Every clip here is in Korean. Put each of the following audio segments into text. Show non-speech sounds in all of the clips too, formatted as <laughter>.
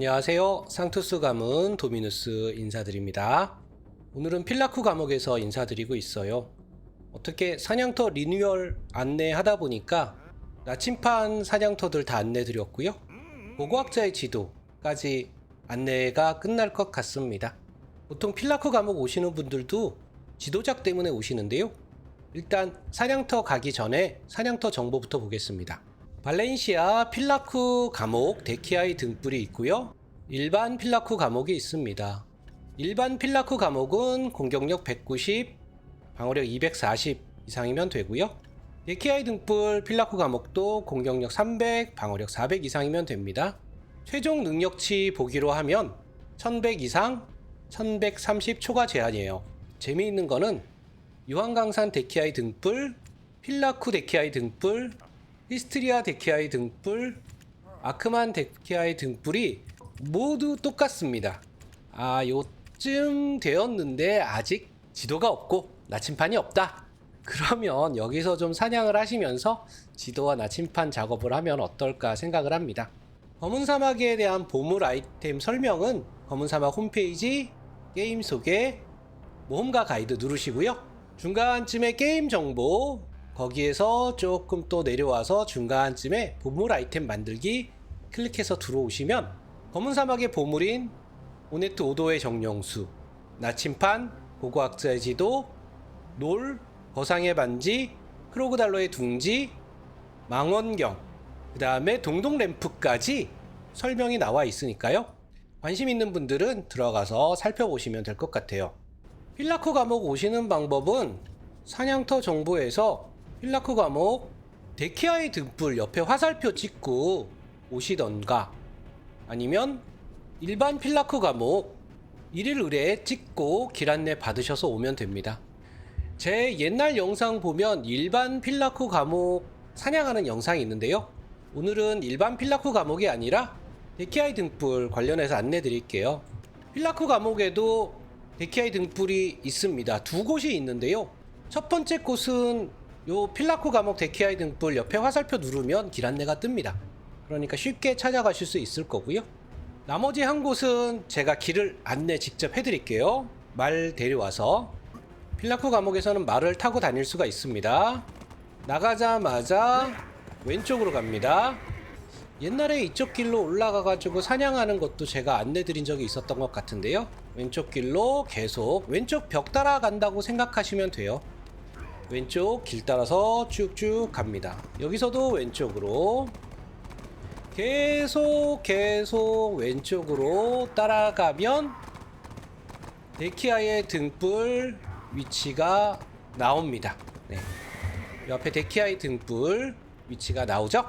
안녕하세요. 상투스 가문 도미누스 인사드립니다. 오늘은 필라쿠 감옥에서 인사드리고 있어요. 어떻게 사냥터 리뉴얼 안내하다 보니까 나침판 사냥터들 다 안내드렸고요. 고고학자의 지도까지 안내가 끝날 것 같습니다. 보통 필라쿠 감옥 오시는 분들도 지도작 때문에 오시는데요. 일단 사냥터 가기 전에 사냥터 정보부터 보겠습니다. 발렌시아 필라쿠 감옥 데키아이 등불이 있고요. 일반 필라쿠 감옥이 있습니다. 일반 필라쿠 감옥은 공격력 190, 방어력 240 이상이면 되고요. 데키아이 등불 필라쿠 감옥도 공격력 300, 방어력 400 이상이면 됩니다. 최종 능력치 보기로 하면 1100 이상, 1130 초과 제한이에요. 재미있는 거는 유황강산 데키아이 등불, 필라쿠 데키아이 등불, 히스트리아 데키아이 등불, 아크만 데키아이 등불이 모두 똑같습니다. 아, 요쯤 되었는데 아직 지도가 없고 나침판이 없다. 그러면 여기서 좀 사냥을 하시면서 지도와 나침판 작업을 하면 어떨까 생각을 합니다. 검은 사막에 대한 보물 아이템 설명은 검은 사막 홈페이지 게임 소개 모험가 가이드 누르시고요. 중간쯤에 게임 정보 거기에서 조금 또 내려와서 중간쯤에 보물 아이템 만들기 클릭해서 들어오시면 검은 사막의 보물인 오네트 오도의 정령수, 나침판, 고고학자의 지도, 놀, 거상의 반지, 크로그달러의 둥지, 망원경, 그 다음에 동동 램프까지 설명이 나와 있으니까요. 관심 있는 분들은 들어가서 살펴보시면 될 것 같아요. 필라쿠 감옥 오시는 방법은 사냥터 정보에서 필라쿠 감옥 데키아의 등불 옆에 화살표 찍고 오시던가 아니면 일반 필라쿠 감옥 일일 의뢰 찍고 길 안내 받으셔서 오면 됩니다. 제 옛날 영상 보면 일반 필라쿠 감옥 사냥하는 영상이 있는데요. 오늘은 일반 필라쿠 감옥이 아니라 데키아이 등불 관련해서 안내 드릴게요. 필라쿠 감옥에도 데키아이 등불이 있습니다. 두 곳이 있는데요. 첫 번째 곳은 요 필라쿠 감옥 데키아이 등불 옆에 화살표 누르면 길 안내가 뜹니다. 그러니까 쉽게 찾아가실 수 있을 거고요. 나머지 한 곳은 제가 길을 안내 직접 해드릴게요. 말 데려와서 필라쿠 감옥에서는 말을 타고 다닐 수가 있습니다. 나가자마자 왼쪽으로 갑니다. 옛날에 이쪽 길로 올라가가지고 사냥하는 것도 제가 안내 드린 적이 있었던 것 같은데요. 왼쪽 길로 계속 왼쪽 벽 따라간다고 생각하시면 돼요. 왼쪽 길 따라서 쭉쭉 갑니다. 여기서도 왼쪽으로 계속 계속 왼쪽으로 따라가면 데키아의 등불 위치가 나옵니다. 네. 옆에 데키아의 등불 위치가 나오죠?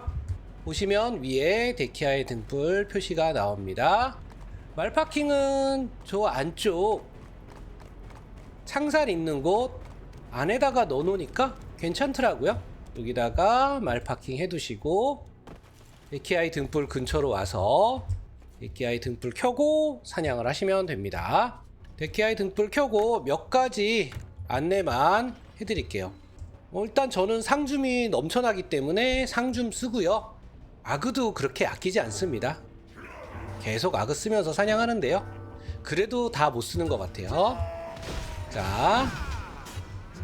보시면 위에 데키아의 등불 표시가 나옵니다. 말파킹은 저 안쪽 창살 있는 곳 안에다가 넣어놓으니까 괜찮더라고요. 여기다가 말 파킹 해두시고 데키아이 등불 근처로 와서 데키아이 등불 켜고 사냥을 하시면 됩니다. 데키아이 등불 켜고 몇 가지 안내만 해드릴게요. 어, 일단 저는 상줌이 넘쳐나기 때문에 상줌 쓰고요. 아그도 그렇게 아끼지 않습니다. 계속 아그 쓰면서 사냥하는데요. 그래도 다 못 쓰는 것 같아요. 자,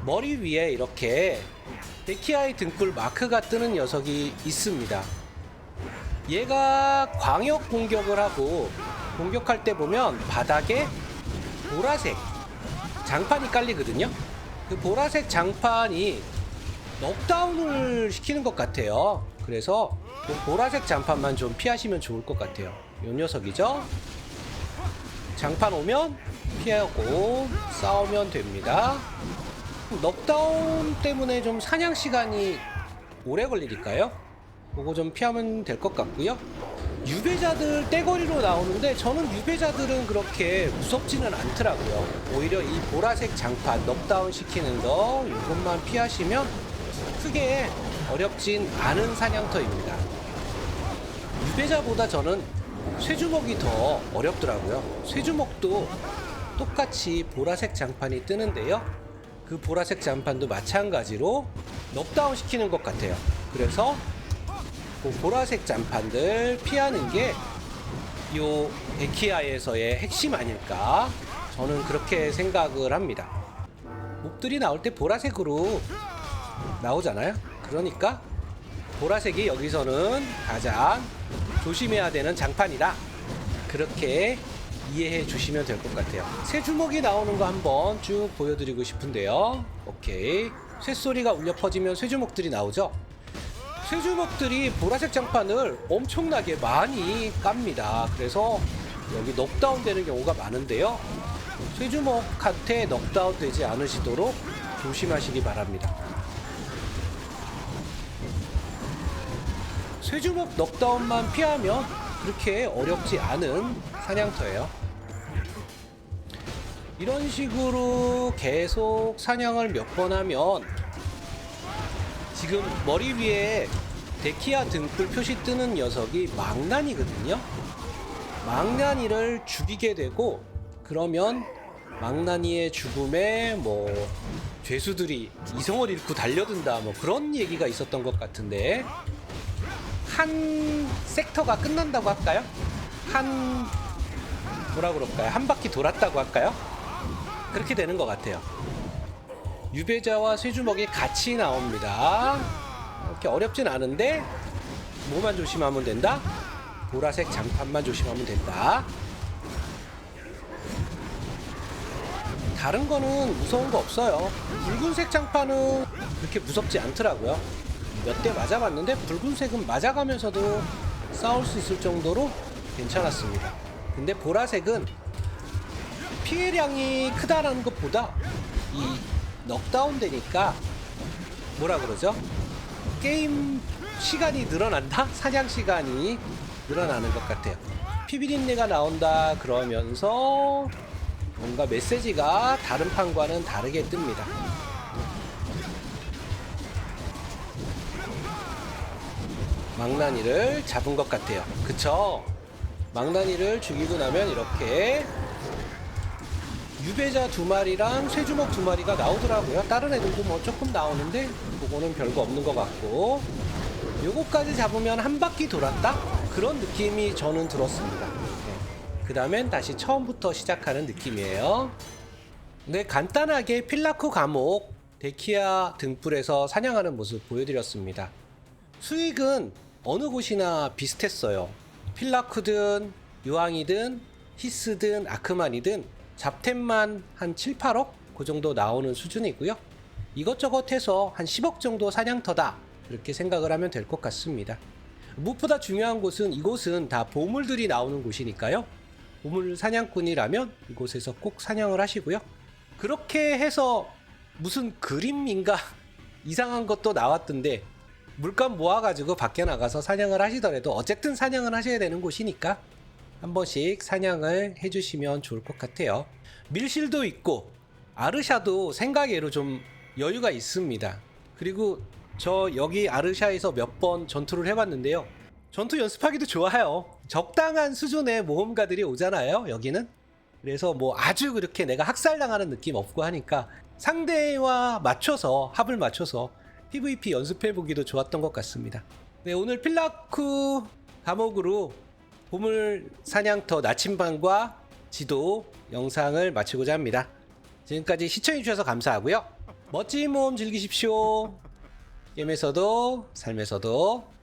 머리 위에 이렇게 데키아이 등불 마크가 뜨는 녀석이 있습니다. 얘가 광역 공격을 하고 공격할 때 보면 바닥에 보라색 장판이 깔리거든요. 그 보라색 장판이 넉다운을 시키는 것 같아요. 그래서 그 보라색 장판만 좀 피하시면 좋을 것 같아요. 요 녀석이죠. 장판 오면 피하고 싸우면 됩니다. 넉다운 때문에 좀 사냥 시간이 오래 걸리니까요. 그거 좀 피하면 될 것 같고요. 유배자들 떼거리로 나오는데 저는 유배자들은 그렇게 무섭지는 않더라고요. 오히려 이 보라색 장판 넉다운 시키는 거 이것만 피하시면 크게 어렵진 않은 사냥터입니다. 유배자보다 저는 쇠주먹이 더 어렵더라고요. 쇠주먹도 똑같이 보라색 장판이 뜨는데요. 그 보라색 장판도 마찬가지로 넉다운 시키는 것 같아요. 그래서 그 보라색 장판들 피하는 게요 데키아에서의 핵심 아닐까 저는 그렇게 생각을 합니다. 몹들이 나올 때 보라색으로 나오잖아요. 그러니까 보라색이 여기서는 가장 조심해야 되는 장판이다. 그렇게 이해해 주시면 될 것 같아요. 새 주먹이 나오는 거 한번 쭉 보여드리고 싶은데요. 오케이. 쇳소리가 울려 퍼지면 쇠주먹들이 나오죠. 쇠주먹들이 보라색 장판을 엄청나게 많이 깝니다. 그래서 여기 넉다운 되는 경우가 많은데요. 쇠주먹한테 넉다운 되지 않으시도록 조심하시기 바랍니다. 쇠주먹 넉다운만 피하면 그렇게 어렵지 않은 사냥터예요. 이런 식으로 계속 사냥을 몇 번 하면 지금 머리 위에 데키아 등불 표시 뜨는 녀석이 망나니거든요. 망나니를 죽이게 되고 그러면 망나니의 죽음에 뭐 죄수들이 이성을 잃고 달려든다 뭐 그런 얘기가 있었던 것 같은데 한 섹터가 끝난다고 할까요? 한 뭐라 그럴까요? 한 바퀴 돌았다고 할까요? 그렇게 되는 것 같아요. 유배자와 쇠주먹이 같이 나옵니다. 이렇게 어렵진 않은데 뭐만 조심하면 된다? 보라색 장판만 조심하면 된다. 다른 거는 무서운 거 없어요. 붉은색 장판은 그렇게 무섭지 않더라고요. 몇 대 맞아봤는데 붉은색은 맞아가면서도 싸울 수 있을 정도로 괜찮았습니다. 근데 보라색은 피해량이 크다라는 것보다 이 넉다운 되니까 뭐라 그러죠? 게임 시간이 늘어난다? 사냥 시간이 늘어나는 것 같아요. 피비린내가 나온다 그러면서 뭔가 메시지가 다른 판과는 다르게 뜹니다. 망나니를 잡은 것 같아요. 그쵸? 망나니를 죽이고 나면 이렇게 유배자 두 마리랑 쇠주먹 두 마리가 나오더라고요. 다른 애들도 뭐 조금 나오는데 그거는 별거 없는 것 같고 요거까지 잡으면 한 바퀴 돌았다? 그런 느낌이 저는 들었습니다. 그 다음엔 다시 처음부터 시작하는 느낌이에요. 네, 간단하게 필라쿠 감옥 데키아 등불에서 사냥하는 모습 보여드렸습니다. 수익은 어느 곳이나 비슷했어요. 필라쿠든 유황이든 히스든 아크만이든 잡템만 한 7, 8억 그 정도 나오는 수준이고요. 이것저것 해서 한 10억 정도 사냥터다 이렇게 생각을 하면 될 것 같습니다. 무엇보다 중요한 곳은 이곳은 다 보물들이 나오는 곳이니까요. 보물 사냥꾼이라면 이곳에서 꼭 사냥을 하시고요. 그렇게 해서 무슨 그림인가 <laughs> 이상한 것도 나왔던데 물감 모아가지고 밖에 나가서 사냥을 하시더라도 어쨌든 사냥을 하셔야 되는 곳이니까 한 번씩 사냥을 해주시면 좋을 것 같아요. 밀실도 있고 아르샤도 생각외로 좀 여유가 있습니다. 그리고 저 여기 아르샤에서 몇 번 전투를 해봤는데요. 전투 연습하기도 좋아요. 적당한 수준의 모험가들이 오잖아요. 여기는. 그래서 뭐 아주 그렇게 내가 학살당하는 느낌 없고 하니까 상대와 맞춰서 합을 맞춰서 PVP 연습해보기도 좋았던 것 같습니다. 네, 오늘 필라쿠 감옥으로 보물 사냥터 나침반과 지도 영상을 마치고자 합니다. 지금까지 시청해주셔서 감사하고요. 멋진 모험 즐기십시오. 게임에서도 삶에서도